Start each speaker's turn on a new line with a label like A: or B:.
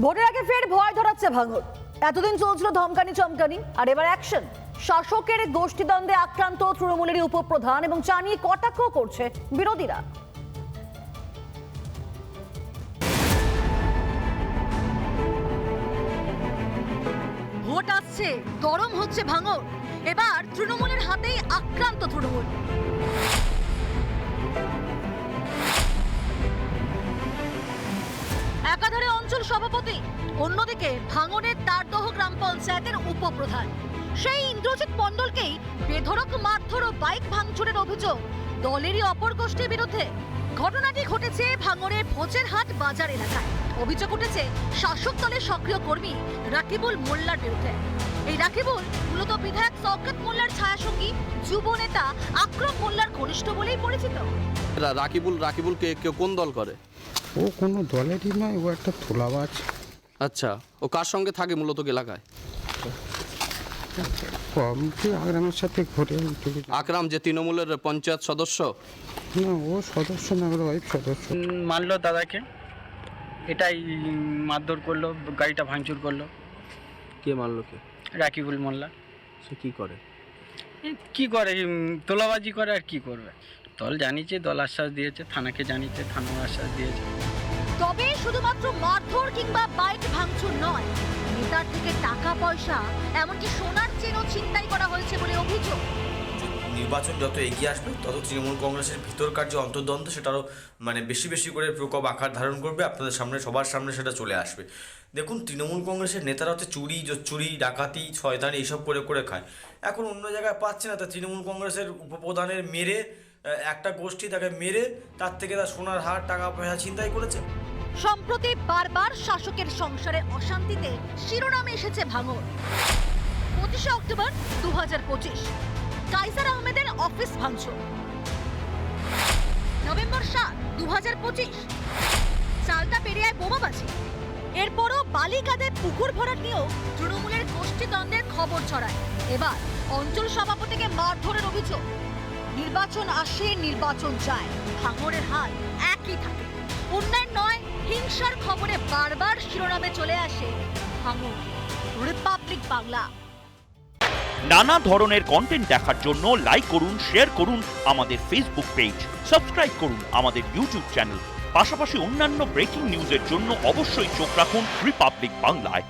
A: ভোটের আগে ফের ভয় ধরাচ্ছে ভাঙর এতদিন চলছিল ধমকানি চমকানি, আর এবার অ্যাকশন শাসকের গোষ্ঠীদ্বন্দ্বে আক্রান্ত তৃণমূলের উপপ্রধান এবং চানিয়ে কটাক্ষ করছে বিরোধীরা। ভোট আসছে, গরম হচ্ছে ভাঙর এবার তৃণমূলের হাতেই আক্রান্ত তৃণমূল। অঞ্চল সভাপতি, অন্যদিকে ভাঙনের তারদহ গ্রাম পঞ্চায়েতের উপপ্রধান। সেই ইন্দ্রজিৎ মণ্ডলকেই বেধড়ক, মারধর ও বাইক ভাঙচুরের অভিযোগ। দলেরই অপর গোষ্ঠীর বিরুদ্ধে ঘটনাটি ঘটেছে ভাঙনের ভোজেরহাট বাজার এলাকায়। অভিযোগ উঠেছে, শাসক দলের সক্রিয় কর্মী রাকিবুল মোল্লার বিরুদ্ধে। এই রাকিবুল মূলত বিধায়ক শওকত মোল্লার ছায়াসঙ্গী, যুব নেতা আক্রম মোল্লার ঘনিষ্ঠ বলেই পরিচিত।
B: রাকিবুল রাকিবুল কে কে কোন দল করে?
C: ও কোনো দলেরই নয় ও একটা তোলাবাজ।
B: আচ্ছা ও কার সঙ্গে থাকে মূলত এলাকায়?
C: কমটি আগ্রামের সাথে ঘুরে
B: আকরাম যে তৃণমূলের পঞ্চায়েত সদস্য?
C: না ও সদস্য না ওর ওয়াইফ সদস্য।
D: মারলো দাদাকে। এটাই মারধর করল গাড়িটা ভাঙচুর করল।
B: কে মারলো কে?
D: রাকিবুল মোল্লা।
B: সে কি করে?
D: কি করে? তোলাবাজি করে আর কি করবে? দল জানিয়েছে দল আশ্বাস দিয়েছে থানাকে জানিয়েছে থানাও আশ্বাস দিয়েছে।
A: তবে শুধুমাত্র মারধর কিংবা বাইক ভাঙচুর নয় নেতার থেকে টাকা পয়সা এমনকি সোনার চেনও ছিনতাই করা হয়েছে বলে অভিযোগ।
E: নির্বাচন যত এগিয়ে আসবে তত তৃণমূল কংগ্রেসের ভিতরকার যে অন্তর্দ্বন্দ্ব সেটারও মানে বেশি বেশি করে প্রকোপ আকার ধারণ করবে আপনাদের সামনে সবার সামনে সেটা চলে আসবে। দেখুন তৃণমূল কংগ্রেসের নেতারা হচ্ছে চুরি চুরি ডাকাতি শয়তানি এইসব করে করে খায়। এখন অন্য জায়গায় পাচ্ছে না তা তৃণমূল কংগ্রেসের উপপ্রধানের মেরে একটা গোষ্ঠী তাকে মেরে তার থেকে তার সোনার হার, টাকা পয়সা ছিনতাই করেছে।
A: সম্প্রতি বারবার শাসকের সংসারে অশান্তিতে শিরোনামে এসেছে ভাঙর পঁচিশে অক্টোবর দু হাজার পঁচিশ, কাইসার আহমেদের অফিস ভাঙচুর। নভেম্বর সাত দু হাজার পঁচিশ, চালতা পেরিয়ায় বোমাবাজি। এরপরও বালিকাদের পুকুর ভরাট নিয়েও তৃণমূলের গোষ্ঠীদ্বন্দ্বের খবর ছড়ায়। এবার অঞ্চল সভাপতিকে মারধরের অভিযোগ। নির্বাচন আসে, নির্বাচন যায়। ভাঙরের হাল একই থাকে। উন্নয়ন নয়, হিংসার খবরে বারবার শিরোনামে চলে আসে ভাঙর রিপাবলিক বাংলা
F: নানা ধরনের কন্টেন্ট দেখার জন্য লাইক করুন শেয়ার করুন আমাদের ফেসবুক পেজ সাবস্ক্রাইব করুন আমাদের ইউটিউব চ্যানেল পাশাপাশি অন্যান্য ব্রেকিং নিউজের জন্য অবশ্যই চোখ রাখুন রিপাবলিক বাংলায়